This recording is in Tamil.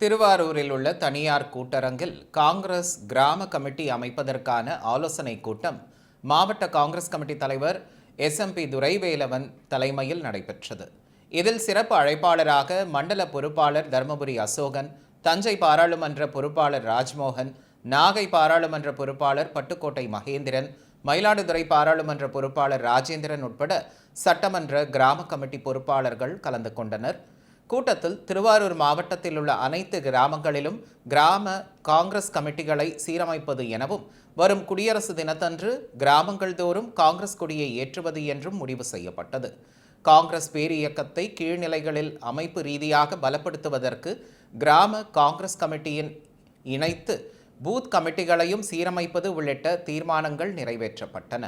திருவாரூரில் உள்ள தனியார் கூட்டரங்கில் காங்கிரஸ் கிராம கமிட்டி அமைப்பதற்கான ஆலோசனைக் கூட்டம் மாவட்ட காங்கிரஸ் கமிட்டி தலைவர் எஸ்எம்பி துரைவேலவன் தலைமையில் நடைபெற்றது. இதில் சிறப்பு அழைப்பாளராக மண்டல பொறுப்பாளர் தர்மபுரி அசோகன் தஞ்சை பாராளுமன்ற பொறுப்பாளர் ராஜ்மோகன் நாகை பாராளுமன்ற பொறுப்பாளர் பட்டுக்கோட்டை மகேந்திரன் மயிலாடுதுறை பாராளுமன்ற பொறுப்பாளர் ராஜேந்திரன் உட்பட சட்டமன்ற கிராம கமிட்டி பொறுப்பாளர்கள் கலந்து கொண்டனர். கூட்டத்தில் திருவாரூர் மாவட்டத்தில் உள்ள அனைத்து கிராமங்களிலும் கிராம காங்கிரஸ் கமிட்டிகளை சீரமைப்பது எனவும் வரும் குடியரசு தினத்தன்று கிராமங்கள் தோறும் காங்கிரஸ் கொடியை ஏற்றுவது என்றும் முடிவு செய்யப்பட்டது. காங்கிரஸ் பேரியக்கத்தை கீழ்நிலைகளில் அமைப்பு ரீதியாக பலப்படுத்துவதற்கு கிராம காங்கிரஸ் கமிட்டியின் இணைத்து பூத் கமிட்டிகளையும் சீரமைப்பது உள்ளிட்ட தீர்மானங்கள் நிறைவேற்றப்பட்டன.